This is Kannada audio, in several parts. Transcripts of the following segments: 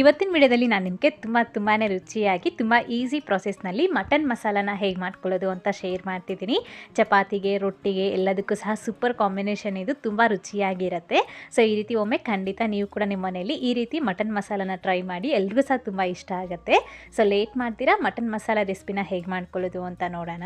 ಇವತ್ತಿನ ವಿಡಿಯೋದಲ್ಲಿ ನಾನು ನಿಮಗೆ ತುಂಬ ತುಂಬಾ ರುಚಿಯಾಗಿ, ತುಂಬ ಈಸಿ ಪ್ರೊಸೆಸ್ನಲ್ಲಿ ಮಟನ್ ಮಸಾಲಾನ ಹೇಗೆ ಮಾಡ್ಕೊಳ್ಳೋದು ಅಂತ ಶೇರ್ ಮಾಡ್ತಿದ್ದೀನಿ. ಚಪಾತಿಗೆ, ರೊಟ್ಟಿಗೆ ಎಲ್ಲದಕ್ಕೂ ಸಹ ಸೂಪರ್ ಕಾಂಬಿನೇಷನ್ ಇದು ತುಂಬ ರುಚಿಯಾಗಿರುತ್ತೆ. ಸೊ ಈ ರೀತಿ ಒಮ್ಮೆ ಖಂಡಿತ ನೀವು ಕೂಡ ನಿಮ್ಮ ಮನೆಯಲ್ಲಿ ಈ ರೀತಿ ಮಟನ್ ಮಸಾಲಾನ ಟ್ರೈ ಮಾಡಿ ಎಲ್ರಿಗೂ ಸಹ ತುಂಬ ಇಷ್ಟ ಆಗುತ್ತೆ. ಸೊ ಲೇಟ್ ಮಾಡ್ತೀರಾ? ಮಟನ್ ಮಸಾಲ ರೆಸಿಪಿನ ಹೇಗೆ ಮಾಡ್ಕೊಳ್ಳೋದು ಅಂತ ನೋಡೋಣ.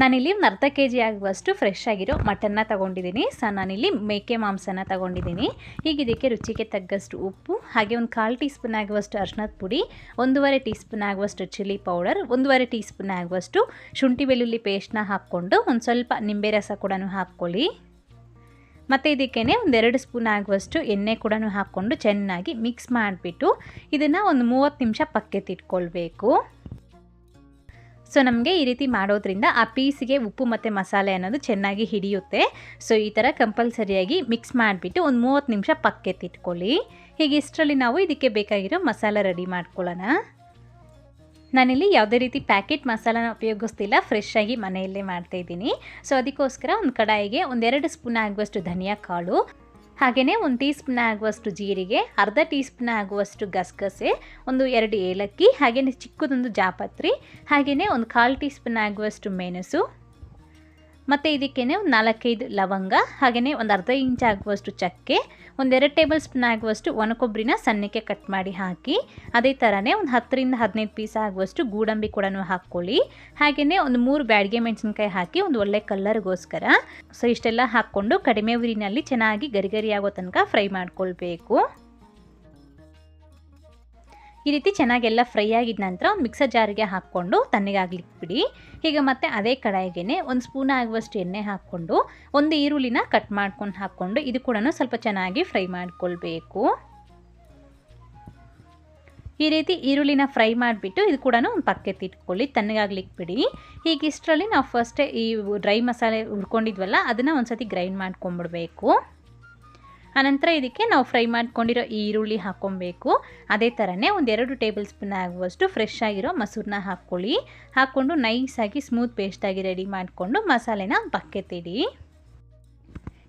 ನಾನಿಲ್ಲಿ ಒಂದು ಅರ್ಧ ಕೆ ಜಿ ಆಗುವಷ್ಟು ಫ್ರೆಶ್ ಆಗಿರೋ ಮಟನ್ನ ತೊಗೊಂಡಿದ್ದೀನಿ. ಸೊ ನಾನಿಲ್ಲಿ ಮೇಕೆ ಮಾಂಸನ ತೊಗೊಂಡಿದ್ದೀನಿ. ಈಗ ಇದಕ್ಕೆ ರುಚಿಗೆ ತಗ್ಗಷ್ಟು ಉಪ್ಪು, ಹಾಗೆ ಒಂದು ಕಾಲು ಟೀ ಸ್ಪೂನ್ ಆಗುವಷ್ಟು ಅರ್ಶಿನದ ಪುಡಿ, ಒಂದೂವರೆ ಟೀ ಸ್ಪೂನ್ ಆಗುವಷ್ಟು ಚಿಲ್ಲಿ ಪೌಡರ್ ಒಂದೂವರೆ ಟೀ ಸ್ಪೂನ್ ಆಗುವಷ್ಟು ಶುಂಠಿ ಬೆಳ್ಳುಳ್ಳಿ ಪೇಸ್ಟ್ನ ಹಾಕ್ಕೊಂಡು ಒಂದು ಸ್ವಲ್ಪ ನಿಂಬೆ ರಸ ಕೂಡ ಹಾಕ್ಕೊಳ್ಳಿ. ಮತ್ತು ಇದಕ್ಕೇ ಒಂದೆರಡು ಸ್ಪೂನ್ ಆಗುವಷ್ಟು ಎಣ್ಣೆ ಕೂಡ ಹಾಕ್ಕೊಂಡು ಚೆನ್ನಾಗಿ ಮಿಕ್ಸ್ ಮಾಡಿಬಿಟ್ಟು ಇದನ್ನು ಒಂದು ಮೂವತ್ತು ನಿಮಿಷ ಪಕ್ಕೆತ್ತಿಟ್ಕೊಳ್ಬೇಕು. ಸೊ ನಮಗೆ ಈ ರೀತಿ ಮಾಡೋದ್ರಿಂದ ಆ ಪೀಸಿಗೆ ಉಪ್ಪು ಮತ್ತು ಮಸಾಲೆ ಅನ್ನೋದು ಚೆನ್ನಾಗಿ ಹಿಡಿಯುತ್ತೆ. ಸೊ ಈ ಥರ ಕಂಪಲ್ಸರಿಯಾಗಿ ಮಿಕ್ಸ್ ಮಾಡಿಬಿಟ್ಟು ಒಂದು ಮೂವತ್ತು ನಿಮಿಷ ಪಕ್ಕೆತ್ತಿಟ್ಕೊಳ್ಳಿ ಹೀಗೆ ಇಷ್ಟರಲ್ಲಿ ನಾವು ಇದಕ್ಕೆ ಬೇಕಾಗಿರೋ ಮಸಾಲ ರೆಡಿ ಮಾಡ್ಕೊಳ್ಳೋಣ. ನಾನಿಲ್ಲಿ ಯಾವುದೇ ರೀತಿ ಪ್ಯಾಕೆಟ್ ಮಸಾಲಾನ ಉಪಯೋಗಿಸ್ತಿಲ್ಲ ಫ್ರೆಶ್ ಆಗಿ ಮನೆಯಲ್ಲೇ ಮಾಡ್ತಾಯಿದ್ದೀನಿ ಸೊ ಅದಕ್ಕೋಸ್ಕರ ಒಂದು ಕಡಾಯಿಗೆ ಒಂದೆರಡು ಸ್ಪೂನ್ ಆಗುವಷ್ಟು ಧನಿಯಾ ಕಾಳು ಹಾಗೆಯೇ ಒಂದು ಟೀ ಸ್ಪೂನ್ ಆಗುವಷ್ಟು ಜೀರಿಗೆ, ಅರ್ಧ ಟೀ ಸ್ಪೂನ್ ಆಗುವಷ್ಟು ಗಸಗಸೆ, ಒಂದು ಎರಡು ಏಲಕ್ಕಿ, ಹಾಗೆಯೇ ಚಿಕ್ಕದೊಂದು ಜಾಪತ್ರಿ, ಹಾಗೆಯೇ ಒಂದು ಕಾಲು ಟೀ ಸ್ಪೂನ್ ಆಗುವಷ್ಟು ಮೆಣಸು ಮತ್ತು ಇದಕ್ಕೇ ಒಂದು ನಾಲ್ಕೈದು ಲವಂಗ ಹಾಗೆಯೇ ಒಂದು ಅರ್ಧ ಇಂಚ್ ಆಗುವಷ್ಟು ಚಕ್ಕೆ ಒಂದೆರಡು ಟೇಬಲ್ ಸ್ಪೂನ್ ಆಗುವಷ್ಟು ಒಣಕೊಬ್ಬರಿನ ಸಣ್ಣಕ್ಕೆ ಕಟ್ ಮಾಡಿ ಹಾಕಿ, ಅದೇ ಥರನೇ ಒಂದು ಹತ್ತರಿಂದ ಹದಿನೈದು ಪೀಸ್ ಆಗುವಷ್ಟು ಗೂಡಂಬಿ ಕೂಡ ಹಾಕ್ಕೊಳ್ಳಿ. ಹಾಗೆಯೇ ಒಂದು ಮೂರು ಬ್ಯಾಡಿಗೆ ಮೆಣಸಿನ್ಕಾಯಿ ಹಾಕಿ ಒಂದು ಒಳ್ಳೆ ಕಲ್ಲರ್ಗೋಸ್ಕರ, ಸೊ ಇಷ್ಟೆಲ್ಲ ಹಾಕ್ಕೊಂಡು ಕಡಿಮೆ ಉರಿನಲ್ಲಿ ಚೆನ್ನಾಗಿ ಗರಿಗರಿಯಾಗೋ ತನಕ ಫ್ರೈ ಮಾಡ್ಕೊಳ್ಬೇಕು. ಈ ರೀತಿ ಚೆನ್ನಾಗೆಲ್ಲ ಫ್ರೈ ಆಗಿದ ನಂತರ ಒಂದು ಮಿಕ್ಸರ್ ಜಾರಿಗೆ ಹಾಕ್ಕೊಂಡು ತಣ್ಣಗಾಗ್ಲಿಕ್ಕೆ ಬಿಡಿ ಈಗ ಮತ್ತೆ ಅದೇ ಕಡಾಯಿಗೆ ಒಂದು ಸ್ಪೂನ್ ಆಗುವಷ್ಟು ಎಣ್ಣೆ ಹಾಕ್ಕೊಂಡು ಒಂದು ಈರುಳ್ಳಿನ ಕಟ್ ಮಾಡ್ಕೊಂಡು ಹಾಕ್ಕೊಂಡು ಇದು ಕೂಡ ಸ್ವಲ್ಪ ಚೆನ್ನಾಗಿ ಫ್ರೈ ಮಾಡ್ಕೊಳ್ಬೇಕು. ಈ ರೀತಿ ಈರುಳ್ಳಿನ ಫ್ರೈ ಮಾಡಿಬಿಟ್ಟು ಇದು ಕೂಡ ಒಂದು ಪಕ್ಕಕ್ಕೆ ಇಟ್ಕೊಳ್ಳಿ ತಣ್ಣಗಾಗ್ಲಿಕ್ಕೆ ಬಿಡಿ ಈಗ ಇಷ್ಟರಲ್ಲಿ ನಾವು ಫಸ್ಟೇ ಈ ಡ್ರೈ ಮಸಾಲೆ ಹುರ್ಕೊಂಡಿದ್ವಲ್ಲ, ಅದನ್ನು ಒಂದು ಸತಿ ಗ್ರೈಂಡ್ ಮಾಡ್ಕೊಂಬಿಡ್ಬೇಕು. ಆನಂತರ ಇದಕ್ಕೆ ನಾವು ಫ್ರೈ ಮಾಡ್ಕೊಂಡಿರೋ ಈರುಳ್ಳಿ ಹಾಕ್ಕೊಬೇಕು. ಅದೇ ಥರನೇ ಒಂದೆರಡು ಟೇಬಲ್ ಸ್ಪೂನ್ ಆಗುವಷ್ಟು ಫ್ರೆಶ್ ಆಗಿರೋ ಮೊಸರನ್ನ ಹಾಕ್ಕೊಳ್ಳಿ. ಹಾಕ್ಕೊಂಡು ನೈಸಾಗಿ ಸ್ಮೂತ್ ಪೇಸ್ಟಾಗಿ ರೆಡಿ ಮಾಡಿಕೊಂಡು ಮಸಾಲೆನ ಪಕ್ಕೆತ್ತಿಡಿ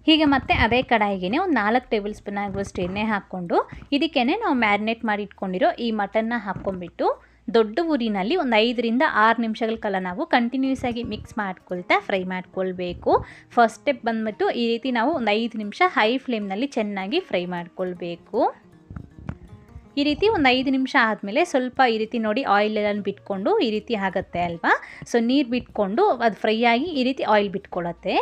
ಹೀಗೆ ಮತ್ತೆ ಅದೇ ಕಡಾಯಿಗೆ ಒಂದು ನಾಲ್ಕು ಟೇಬಲ್ ಸ್ಪೂನ್ ಆಗುವಷ್ಟು ಎಣ್ಣೆ ಹಾಕ್ಕೊಂಡು ಇದಕ್ಕೇ ನಾವು ಮ್ಯಾರಿನೇಟ್ ಮಾಡಿ ಇಟ್ಕೊಂಡಿರೋ ಈ ಮಟನ್ನ ಹಾಕ್ಕೊಂಬಿಟ್ಟು ದೊಡ್ಡ ಊರಿನಲ್ಲಿ ಒಂದು ಐದರಿಂದ ಆರು ನಿಮಿಷಗಳ ಕಾಲ ನಾವು ಕಂಟಿನ್ಯೂಸ್ ಆಗಿ ಮಿಕ್ಸ್ ಮಾಡ್ಕೊಳ್ತಾ ಫ್ರೈ ಮಾಡ್ಕೊಳ್ಬೇಕು. ಫಸ್ಟ್ ಸ್ಟೆಪ್ ಬಂದ್ಬಿಟ್ಟು ಈ ರೀತಿ ನಾವು ಒಂದು ಐದು ನಿಮಿಷ ಹೈ ಫ್ಲೇಮ್ನಲ್ಲಿ ಚೆನ್ನಾಗಿ ಫ್ರೈ ಮಾಡ್ಕೊಳ್ಬೇಕು. ಈ ರೀತಿ ಒಂದು ಐದು ನಿಮಿಷ ಆದಮೇಲೆ ಸ್ವಲ್ಪ ಈ ರೀತಿ ನೋಡಿ ಆಯಿಲ್ ಎಲ್ಲ ಬಿಟ್ಕೊಂಡು ಈ ರೀತಿ ಆಗುತ್ತೆ ಅಲ್ವಾ? ಸೊ ನೀರು ಬಿಟ್ಕೊಂಡು ಅದು ಫ್ರೈ ಆಗಿ ಈ ರೀತಿ ಆಯಿಲ್ ಬಿಟ್ಕೊಳ್ಳುತ್ತೆ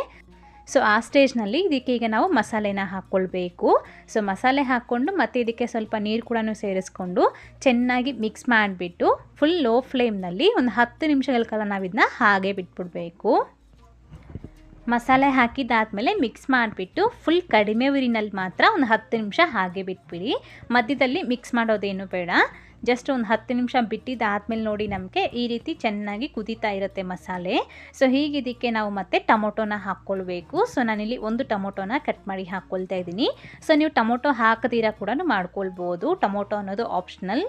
ಸೊ ಆ ಸ್ಟೇಜ್ನಲ್ಲಿ ಇದಕ್ಕೆ ಈಗ ನಾವು ಮಸಾಲೆನ ಹಾಕ್ಕೊಳ್ಬೇಕು. ಸೊ ಮಸಾಲೆ ಹಾಕ್ಕೊಂಡು ಮತ್ತು ಇದಕ್ಕೆ ಸ್ವಲ್ಪ ನೀರು ಕೂಡ ಸೇರಿಸ್ಕೊಂಡು ಚೆನ್ನಾಗಿ ಮಿಕ್ಸ್ ಮಾಡಿಬಿಟ್ಟು ಫುಲ್ ಲೋ ಫ್ಲೇಮ್ನಲ್ಲಿ ಒಂದು ಹತ್ತು ನಿಮಿಷಗಳ ಕಾಲ ನಾವು ಇದನ್ನ ಹಾಗೆ ಬಿಟ್ಬಿಡ್ಬೇಕು. ಮಸಾಲೆ ಹಾಕಿದ್ದಾದಮೇಲೆ ಮಿಕ್ಸ್ ಮಾಡಿಬಿಟ್ಟು ಫುಲ್ ಕಡಿಮೆ ಉರಿನಲ್ಲಿ ಮಾತ್ರ ಒಂದು ಹತ್ತು ನಿಮಿಷ ಹಾಗೆ ಬಿಟ್ಬಿಡಿ. ಮಧ್ಯದಲ್ಲಿ ಮಿಕ್ಸ್ ಮಾಡೋದೇನು ಬೇಡ. ಜಸ್ಟ್ ಒಂದು ಹತ್ತು ನಿಮಿಷ ಬಿಟ್ಟಿದ್ದಾದಮೇಲೆ ನೋಡಿ ನಮಗೆ ಈ ರೀತಿ ಚೆನ್ನಾಗಿ ಕುದೀತಾ ಇರುತ್ತೆ ಮಸಾಲೆ. ಸೊ ಹೀಗೆ ಇದಕ್ಕೆ ನಾವು ಮತ್ತೆ ಟೊಮೊಟೊನ ಹಾಕ್ಕೊಳ್ಬೇಕು. ಸೊ ನಾನಿಲ್ಲಿ ಒಂದು ಟೊಮೊಟೊನ ಕಟ್ ಮಾಡಿ ಹಾಕ್ಕೊಳ್ತಾ ಇದ್ದೀನಿ. ಸೊ ನೀವು ಟೊಮೊಟೊ ಹಾಕದಿರ ಕೂಡ ಮಾಡ್ಕೊಳ್ಬೋದು. ಟೊಮೊಟೊ ಅನ್ನೋದು ಆಪ್ಷನಲ್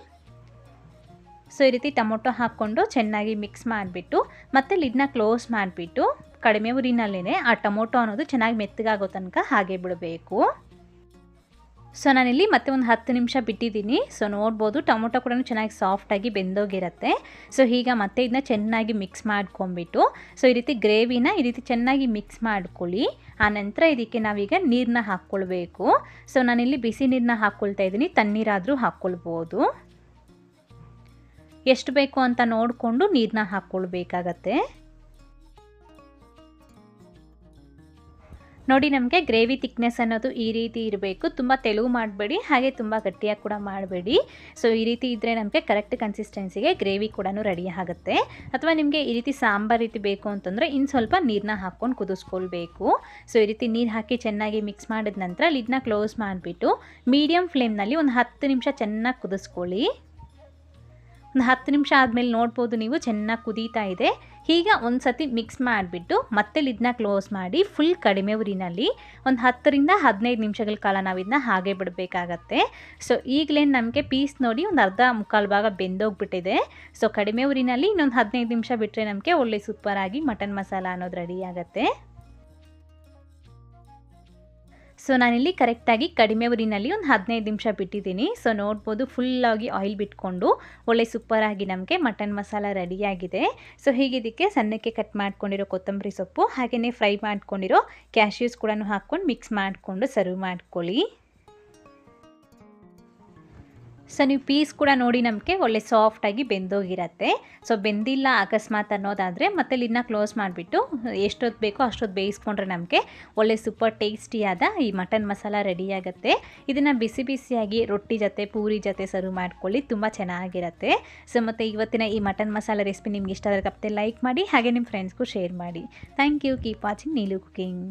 ಸೊ ಈ ರೀತಿ ಟೊಮೊಟೊ ಹಾಕ್ಕೊಂಡು ಚೆನ್ನಾಗಿ ಮಿಕ್ಸ್ ಮಾಡಿಬಿಟ್ಟು, ಮತ್ತೆ ಲಿಡ್ನ ಕ್ಲೋಸ್ ಮಾಡಿಬಿಟ್ಟು, ಕಡಿಮೆ ಉರಿನಲ್ಲೇ ಆ ಟೊಮೊಟೊ ಅನ್ನೋದು ಚೆನ್ನಾಗಿ ಮೆತ್ತಗಾಗೋ ತನಕ ಹಾಗೆ ಬಿಡಬೇಕು. ಸೊ, ನಾನಿಲ್ಲಿ ಮತ್ತೆ ಒಂದು ಹತ್ತು ನಿಮಿಷ ಬಿಟ್ಟಿದ್ದೀನಿ. ಸೊ, ನೋಡ್ಬೋದು ಟೊಮೊಟೊ ಕೂಡ ಚೆನ್ನಾಗಿ ಸಾಫ್ಟಾಗಿ ಬೆಂದೋಗಿರುತ್ತೆ. ಸೊ, ಈಗ ಮತ್ತೆ ಇದನ್ನ ಚೆನ್ನಾಗಿ ಮಿಕ್ಸ್ ಮಾಡ್ಕೊಂಬಿಟ್ಟು ಸೊ, ಈ ರೀತಿ ಗ್ರೇವಿನ ಈ ರೀತಿ ಚೆನ್ನಾಗಿ ಮಿಕ್ಸ್ ಮಾಡ್ಕೊಳ್ಳಿ. ಆನಂತರ ನಂತರ ಇದಕ್ಕೆ ನಾವೀಗ ನೀರನ್ನ ಹಾಕ್ಕೊಳ್ಬೇಕು. ಸೊ, ನಾನಿಲ್ಲಿ ಬಿಸಿ ನೀರನ್ನ ಹಾಕ್ಕೊಳ್ತಾ ಇದ್ದೀನಿ. ತಣ್ಣೀರಾದರೂ ಹಾಕ್ಕೊಳ್ಬೋದು. ಎಷ್ಟು ಬೇಕು ಅಂತ ನೋಡಿಕೊಂಡು ನೀರನ್ನ ಹಾಕ್ಕೊಳ್ಬೇಕಾಗತ್ತೆ. ನೋಡಿ ನಮಗೆ ಗ್ರೇವಿ ತಿಕ್ನೆಸ್ ಅನ್ನೋದು ಈ ರೀತಿ ಇರಬೇಕು. ತುಂಬ ತೆಳುವು ಮಾಡಬೇಡಿ, ಹಾಗೆ ತುಂಬ ಗಟ್ಟಿಯಾಗಿ ಕೂಡ ಮಾಡಬೇಡಿ. ಸೊ ಈ ರೀತಿ ಇದ್ದರೆ ನಮಗೆ ಕರೆಕ್ಟ್ ಕನ್ಸಿಸ್ಟೆನ್ಸಿಗೆ ಗ್ರೇವಿ ಕೂಡ ರೆಡಿ ಆಗುತ್ತೆ. ಅಥವಾ ನಿಮಗೆ ಈ ರೀತಿ ಸಾಂಬಾರು ರೀತಿ ಬೇಕು ಅಂತಂದರೆ ಇನ್ನು ಸ್ವಲ್ಪ ನೀರನ್ನ ಹಾಕ್ಕೊಂಡು ಕುದಿಸ್ಕೊಳ್ಬೇಕು. ಸೊ ಈ ರೀತಿ ನೀರು ಹಾಕಿ ಚೆನ್ನಾಗಿ ಮಿಕ್ಸ್ ಮಾಡಿದ ನಂತರ ಲಿಡ್ನ ಕ್ಲೋಸ್ ಮಾಡಿಬಿಟ್ಟು ಮೀಡಿಯಮ್ ಫ್ಲೇಮ್ನಲ್ಲಿ ಒಂದು ಹತ್ತು ನಿಮಿಷ ಚೆನ್ನಾಗಿ ಕುದಿಸ್ಕೊಳ್ಳಿ. ಒಂದು ಹತ್ತು ನಿಮಿಷ ಆದಮೇಲೆ ನೋಡ್ಬೋದು ನೀವು, ಚೆನ್ನಾಗಿ ಕುದೀತಾ ಇದೆ. ಈಗ ಒಂದು ಸತಿ ಮಿಕ್ಸ್ ಮಾಡಿಬಿಟ್ಟು ಮತ್ತೆ ಇದನ್ನ ಕ್ಲೋಸ್ ಮಾಡಿ ಫುಲ್ ಕಡಿಮೆ ಉರಿನಲ್ಲಿ ಒಂದು ಹತ್ತರಿಂದ ಹದಿನೈದು ನಿಮಿಷಗಳ ಕಾಲ ನಾವು ಇದನ್ನ ಹಾಗೆ ಬಿಡಬೇಕಾಗತ್ತೆ. ಸೊ ಈಗಲೇ ನಮಗೆ ಪೀಸ್ ನೋಡಿ ಒಂದು ಅರ್ಧ ಮುಕ್ಕಾಲು ಭಾಗ ಬೆಂದೋಗ್ಬಿಟ್ಟಿದೆ. ಸೊ ಕಡಿಮೆ ಉರಿನಲ್ಲಿ ಇನ್ನೊಂದು ಹದಿನೈದು ನಿಮಿಷ ಬಿಟ್ಟರೆ ನಮಗೆ ಒಳ್ಳೆ ಸೂಪರಾಗಿ ಮಟನ್ ಮಸಾಲ ಅನ್ನೋದು ರೆಡಿ ಆಗುತ್ತೆ. ಸೊ ನಾನಿಲ್ಲಿ ಕರೆಕ್ಟಾಗಿ ಕಡಿಮೆ ಉರಿನಲ್ಲಿ ಒಂದು ಹದಿನೈದು ನಿಮಿಷ ಬಿಟ್ಟಿದ್ದೀನಿ. ಸೊ ನೋಡ್ಬೋದು ಫುಲ್ಲಾಗಿ ಆಯಿಲ್ ಬಿಟ್ಕೊಂಡು ಒಳ್ಳೆ ಸೂಪರಾಗಿ ನಮಗೆ ಮಟನ್ ಮಸಾಲ ರೆಡಿಯಾಗಿದೆ ಸೊ ಹೀಗಿದ್ದಕ್ಕೆ ಸಣ್ಣಕ್ಕೆ ಕಟ್ ಮಾಡ್ಕೊಂಡಿರೋ ಕೊತ್ತಂಬರಿ ಸೊಪ್ಪು ಹಾಗೆಯೇ ಫ್ರೈ ಮಾಡ್ಕೊಂಡಿರೋ ಕ್ಯಾಶ್ಯೂಸ್ ಕೂಡ ಹಾಕ್ಕೊಂಡು ಮಿಕ್ಸ್ ಮಾಡಿಕೊಂಡು ಸರ್ವ್ ಮಾಡ್ಕೊಳ್ಳಿ. ಸೊ ನೀವು ಪೀಸ್ ಕೂಡ ನೋಡಿ ನಮಗೆ ಒಳ್ಳೆ ಸಾಫ್ಟಾಗಿ ಬೆಂದೋಗಿರತ್ತೆ. ಸೊ ಬೆಂದಿಲ್ಲ ಅಕಸ್ಮಾತ್ ಅನ್ನೋದಾದರೆ ಮತ್ತೆ ಲಿನ್ನ ಕ್ಲೋಸ್ ಮಾಡಿಬಿಟ್ಟು ಎಷ್ಟೊತ್ತು ಬೇಕೋ ಅಷ್ಟೊತ್ತು ಬೇಯಿಸ್ಕೊಂಡ್ರೆ ನಮಗೆ ಒಳ್ಳೆ ಸೂಪರ್ ಟೇಸ್ಟಿಯಾದ ಈ ಮಟನ್ ಮಸಾಲ ರೆಡಿಯಾಗುತ್ತೆ ಇದನ್ನು ಬಿಸಿ ಬಿಸಿಯಾಗಿ ರೊಟ್ಟಿ ಜೊತೆ, ಪೂರಿ ಜೊತೆ ಸರ್ವ್ ಮಾಡ್ಕೊಳ್ಳಿ, ತುಂಬ ಚೆನ್ನಾಗಿರುತ್ತೆ. ಸೊ ಮತ್ತು ಇವತ್ತಿನ ಈ ಮಟನ್ ಮಸಾಲ ರೆಸಿಪಿ ನಿಮ್ಗೆ ಇಷ್ಟ ಆದರೆ ತಪ್ಪದೆ ಲೈಕ್ ಮಾಡಿ, ಹಾಗೆ ನಿಮ್ಮ ಫ್ರೆಂಡ್ಸ್ಗೂ ಶೇರ್ ಮಾಡಿ. Thank you keep watching Neelu cooking